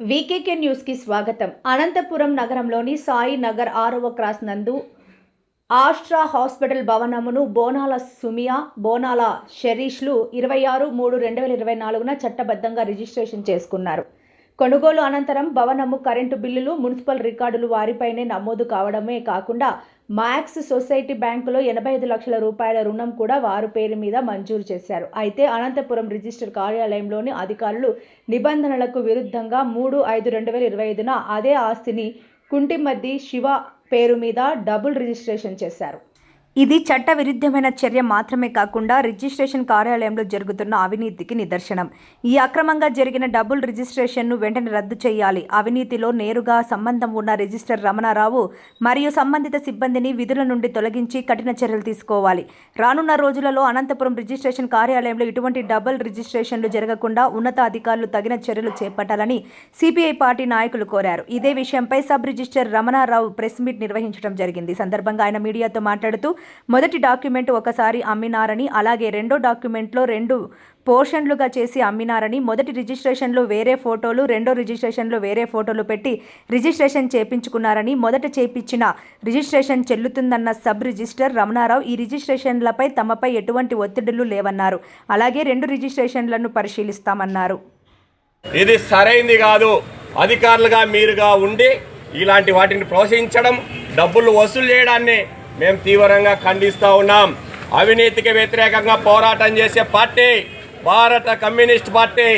వీకేకే న్యూస్కి స్వాగతం. అనంతపురం నగరంలోని సాయి నగర్ ఆరవ క్రాస్ నందు ఆస్ట్రా హాస్పిటల్ భవనమును బోనాల సుమియా బోనాల షెరీష్లు ఇరవై ఆరు మూడు రెండు వేల ఇరవై నాలుగున చట్టబద్ధంగా రిజిస్ట్రేషన్ చేసుకున్నారు. కొనుగోలు అనంతరం భవనము కరెంటు బిల్లులు మున్సిపల్ రికార్డులు వారిపైనే నమోదు కావడమే కాకుండా మ్యాక్స్ సొసైటీ బ్యాంకులో ఎనభై ఐదు లక్షల రూపాయల రుణం కూడా వారి పేరు మీద మంజూరు చేశారు. అయితే అనంతపురం రిజిస్టర్ కార్యాలయంలోని అధికారులు నిబంధనలకు విరుద్ధంగా మూడు ఐదు రెండు వేల ఇరవై ఐదున అదే ఆస్తిని కుంటిమద్ది శివ పేరు మీద డబుల్ రిజిస్ట్రేషన్ చేశారు. ఇది చట్టవిరుద్ధమైన చర్య మాత్రమే కాకుండా రిజిస్ట్రేషన్ కార్యాలయంలో జరుగుతున్న అవినీతికి నిదర్శనం. ఈ అక్రమంగా జరిగిన డబుల్ రిజిస్ట్రేషన్ను వెంటనే రద్దు చేయాలి. అవినీతిలో నేరుగా సంబంధం ఉన్న రిజిస్టర్ రమణారావు మరియు సంబంధిత సిబ్బందిని విధుల నుండి తొలగించి కఠిన చర్యలు తీసుకోవాలి. రానున్న రోజులలో అనంతపురం రిజిస్ట్రేషన్ కార్యాలయంలో ఇటువంటి డబుల్ రిజిస్ట్రేషన్లు జరగకుండా ఉన్నతాధికారులు తగిన చర్యలు చేపట్టాలని సిపిఐ పార్టీ నాయకులు కోరారు. ఇదే విషయంపై sub register Ramanarao press meet నిర్వహించడం జరిగింది. సందర్భంగా ఆయన మీడియాతో మాట్లాడుతూ మొదటి డాక్యుమెంట్ ఒకసారి అమ్మినారని అలాగే రెండో డాక్యుమెంట్లో రెండు పోర్షన్లుగా చేసి అమ్మినారని మొదటి రిజిస్ట్రేషన్లో వేరే ఫోటోలు రెండో రిజిస్ట్రేషన్లో వేరే ఫోటోలు పెట్టి రిజిస్ట్రేషన్ చేపించుకున్నారని మొదట చేపించిన రిజిస్ట్రేషన్ చెల్లుతుందన్న సబ్ రిజిస్టర్ రమణారావు ఈ రిజిస్ట్రేషన్లపై తమపై ఎటువంటి ఒత్తిడులు లేవన్నారు. అలాగే రెండు రిజిస్ట్రేషన్లను పరిశీలిస్తామన్నారు. ఇది సరైంది కాదు. అధికారులుగా మీరుగా ఉండి ఇలాంటి వాటిని ప్రోత్సహించడం డబ్బులు వసూలు చేయడాన్ని మేము తీవ్రంగా ఖండిస్తూ ఉన్నాం. అవినీతికి వ్యతిరేకంగా పోరాటం చేసే పార్టీ భారత కమ్యూనిస్ట్ పార్టీ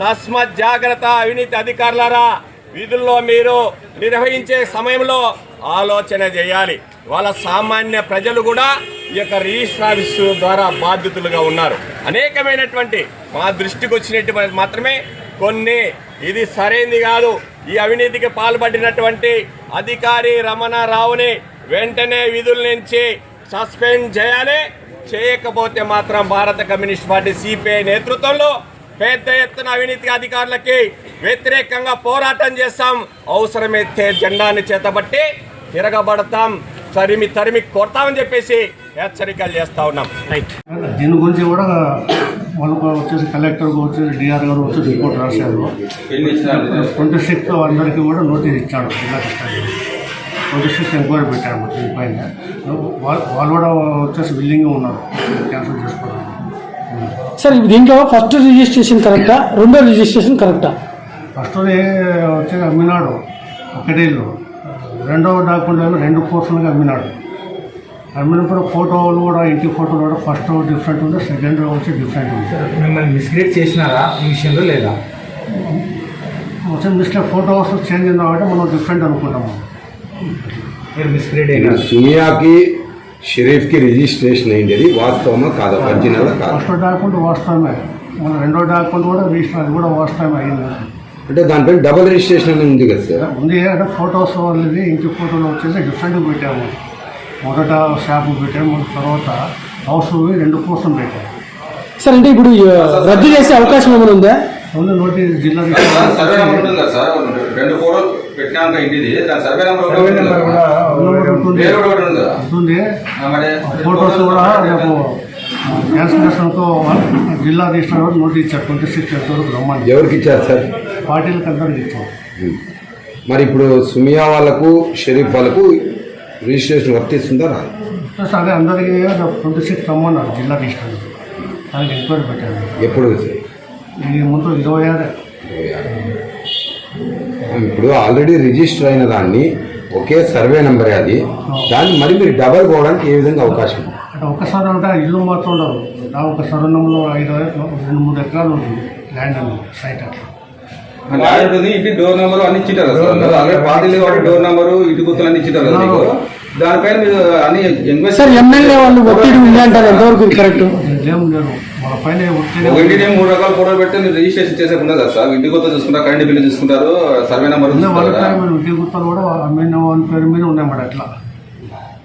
తస్మత్ జాగ్రత్త అవినీతి అధికారులరా విధుల్లో మీరు నిర్వహించే సమయంలో ఆలోచన చేయాలి. వాళ్ళ సామాన్య ప్రజలు కూడా ఈ యొక్క రిజిస్టర్ ఆఫీస్ ద్వారా బాధ్యతలుగా ఉన్నారు. అనేకమైనటువంటి మా దృష్టికి వచ్చినటువంటి మాత్రమే కొన్ని ఇది సరైంది కాదు. ఈ అవినీతికి పాల్పడినటువంటి అధికారి రమణారావుని వెంటనే విధుల నుంచి సస్పెండ్ చేయాలి. చేయకపోతే మాత్రం భారత కమ్యూనిస్ట్ పార్టీ సిపిఐ నేతృత్వంలో పెద్ద ఎత్తున అవినీతి అధికారులకి వ్యతిరేకంగా పోరాటం చేస్తాం. అవసరమైతే జెండాని చేతబట్టి తిరగబడతాం. తరిమి తరిమి కొడతామని చెప్పేసి హెచ్చరికలు చేస్తా ఉన్నాం. దీని గురించి కూడా వాళ్ళకు వచ్చేసి కలెక్టర్ వచ్చేసి డిఆర్ గారు వచ్చి రిపోర్ట్ రాశారు. ట్వంటీ సిక్స్త్ అందరికీ కూడా నోటీస్ ఇచ్చాడు. జిల్లా సిక్స్త్ ఎంక్వైరీ పెట్టాడు మొత్తం దీనిపైన వాళ్ళు వాళ్ళు కూడా వచ్చేసి విల్లింగ్గా ఉన్నారు. క్యాన్సిల్ చేసుకోవడానికి. సార్ దీంట్లో ఫస్ట్ రిజిస్ట్రేషన్ కరెక్టా రెండో రిజిస్ట్రేషన్ కరెక్టా ఫస్ట్ వచ్చి అమ్మినాడు. ఒకటే ఇల్లు. రెండవ డాక్యుమెంట్ రెండు పోర్షన్లుగా అమ్మినాడు. అమ్మినప్పుడు ఫోటోలు కూడా ఇంటి ఫోటోలు కూడా ఫస్ట్ డిఫరెంట్ ఉంది సెకండ్ వచ్చి డిఫరెంట్ ఉంది. మిమ్మల్ని మిస్లీడ్ చేసినారా? ఈ విషయంలో లేదా? వచ్చి మిస్టేక్ ఫోటోస్ చేంజ్ అయినా కాబట్టి మనం డిఫరెంట్ అనుకుంటాము. సునియాకి షరీఫ్కి రిజిస్ట్రేషన్ అయింది. అది వాస్తవమా కాదా? ఒరిజినల్ కాదు? ఫస్ట్ డాక్యుమెంట్ వాస్తవమే. మన రెండో డాక్యుమెంట్ కూడా రిజిస్టర్ అది కూడా వాస్తవమే అయింది. అంటే దానిపైన డబుల్ రిజిస్ట్రేషన్ అని ఉంది కదా సార్? ఉంది. అంటే ఫొటోస్ వాళ్ళది ఇంటి ఫోటోలు వచ్చేసి డిఫరెంట్ పెట్టాము. మొదట షాప్ పెట్టాము తర్వాత హౌస్ రెండు కోసం పెట్టాము. సార్ అంటే ఇప్పుడు రద్దు చేసే అవకాశం ఏమైనా ఉందా? ముందు నోటీస్ జిల్లా రెండు ఫోటోలు పెట్టినాక ఇంటిది. దాని సర్వే నెంబర్ కూడా ఒకటి ఉంది. కదా. ఉంటుంది ఆ, మరి ఫోటోస్ కూడా రేపు క్యాన్సిలేషన్తో జిల్లా గారు నోటీస్ ఇచ్చారు ట్వంటీ సిక్స్ వరకు రమ్మని ఎవరికి ఇచ్చారు సార్? పార్టీలకు అందరికి ఇచ్చారు మరి ఇప్పుడు సుమియా వాళ్ళకు షరీఫ్ వాళ్ళకు రిజిస్ట్రేషన్ వర్తిస్తుందా రాదు? ప్లస్ అదే అందరికీ ట్వంటీ సిక్స్ రమ్మన్నారు జిల్లా రిజిస్టర్ దానికి ఎంక్వైరీ పెట్టారు. ఎప్పుడు ఈ ముందు ఇరవై ఆరు. ఇప్పుడు ఆల్రెడీ రిజిస్టర్ అయిన దాన్ని ఒకే సర్వే నెంబరే అది. దాన్ని మరి మీరు డబల్ పోవడానికి ఏ విధంగా అవకాశం ఉంది? అంటే ఒకసారి అంటే ఆ ఇల్లు మాత్రం ఉండదు. ఒక సరణంలో ఐదు రెండు మూడు ఎకరాలు ఉంటుంది ల్యాండ్ సైట్ అట్లా. ఇంటి డోర్ నెంబర్ అన్ని ఇచ్చింటారు సార్ పార్టీలు కాబట్టి డోర్ నెంబరు ఇంటి గుర్తులు అన్ని ఇచ్చింటారు దానిపైన మీరు అన్ని సార్ ఎమ్మెల్యే వాళ్ళు ఒత్తిడి ఉంది అంటారు ఎంతవరకు కరెక్ట్? ఏం లేదు. మన పైన ఒక ఒత్తిడి ఇంటిని మూడు రకాల ఫోటోలు పెడితే మీరు రిజిస్ట్రేషన్ చేసేకుండా కదా సార్? ఇంటి గుర్తు చూసుకుంటారు కరెంట్ బిల్లు చూసుకుంటారు సర్వే నెంబర్ ఇంటి గుర్తాలు కూడా పేరు మీద ఉన్నాయి మరి అట్లా.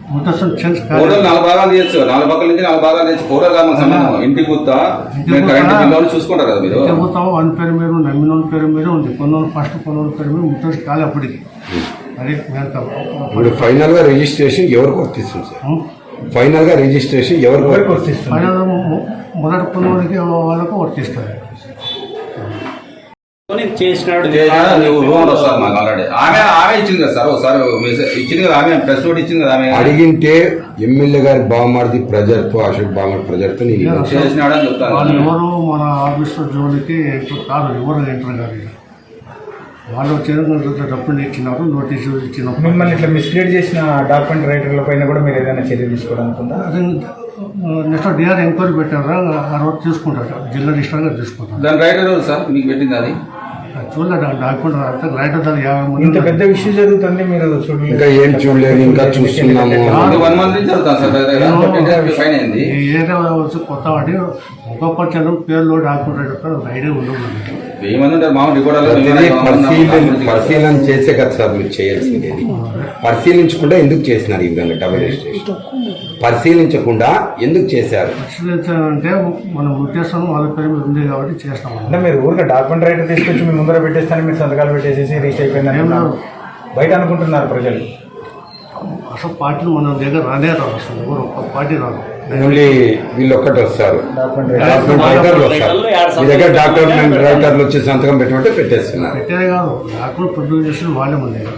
ఫోటోలు నాలుగు భాగాలు తీయచ్చు నాలుగు పక్కల నుంచి నాలుగు భాగాలు తీయచ్చు ఫోటో కాదు మన సంబంధం ఇంటి గుర్త మీరు కరెంట్ బిల్లు చూసుకుంటారు కదా మీరు పేరు మీద ఉంది అమ్మిన వాళ్ళ పేరు మీద ఉంది కొన్నోళ్ళు ఫస్ట్ కొన్నోళ్ళ పేరు మీద ముట్టసి కాలే అప్పటికి అది ఇప్పుడు ఫైనల్గా రిజిస్ట్రేషన్ ఎవరికి వర్తిస్తుంది సార్ ఫైనల్గా రిజిస్ట్రేషన్ ఎవరికి వర్తిస్తుంది ఫైనల్ మొదటి కొన్నోళ్ళకి వాళ్ళకు వర్తిస్తారు చేసినాడు. రూమ్ మాకు ఆల్రెడీ. ఆమె ఆమె ఇచ్చింది కదా సార్ ఒకసారి మెసేజ్ ఇచ్చింది కదా ఆమె ప్రెస్ నోట్ ఇచ్చింది కదా ఆమె. అడిగింటే ఎమ్మెల్యే గారి బావమారిది ప్రజలతో అశోక్ బావమారి ప్రజలతో నేను చేసినాడని చెప్తాను వాళ్ళు ఎవరు మన ఆఫీస్లో జోలికి కాదు ఎవరు ఎంటర్ కాదు ఇక. వాళ్ళు వచ్చేది డబ్బులు ఇచ్చినారు నోటీసు ఇచ్చినప్పుడు. మిమ్మల్ని ఇట్లా మిస్లీడ్ చేసిన డాక్యుమెంట్ రైటర్ల పైన కూడా మీరు ఏదైనా చర్య తీసుకోవడానికి అది నెక్స్ట్ డిఆర్ ఎంక్వైరీ పెట్టారా? ఆ రోజు తీసుకుంటారు జిల్లా రిజిస్టర్గా తీసుకుంటారు. దాని రైటర్ సార్? మీకు పెట్టింది అది? చూడలేదు? డాక్యుమెంట్ యాభై మంది ఇంత పెద్ద విషయం జరుగుతుంది మీరు చూడలేదు? ఇంకా ఏం చూడలేదు ఇంకా చూస్తున్నాము. వన్ మంత్ నుంచి సార్ పైన అయింది. ఏరియా వచ్చి కొత్త వాటి ఒక్కొక్క చెల్లు పేర్లు డాక్యుమెంట్ చెప్తారు ఒక ఐడియా ఉండదు పరిశీలన పరిశీలన చేసే కదా సార్ మీరు చేయాల్సింది. పరిశీలించకుండా ఎందుకు చేసినారు ఈ విధంగా డబుల్ రిజిస్ట్రేషన్ పరిశీలించకుండా ఎందుకు చేశారు? అంటే మన ఉద్దేశం వాళ్ళ పేరు మీద ఉంది కాబట్టి చేస్తాం అంటే మీరు ఊరికే డాక్యుమెంట్ రైటర్ తీసుకొచ్చి మీ ముందర పెట్టేస్తాను మీరు సంతకాలు పెట్టేసేసి రీచ్ అయిపోయింది అనుకున్నారు. బయట అనుకుంటున్నారు ప్రజలు. అసలు పార్టీలు మన దగ్గర రానే రాదు అసలు ఎవరు ఒక్క పార్టీ రాదు. ఓన్లీ వీళ్ళు ఒక్కటి వస్తారు డాక్యుమెంట్ డాక్యుమెంట్ రైటర్లు వస్తారు. మీ దగ్గర డాక్యుమెంట్ రైటర్లు వచ్చి సంతకం పెట్టమంటే పెట్టేస్తున్నారు. డాక్యుమెంట్ ప్రొడ్యూస్ చేసిన వాళ్ళే దగ్గర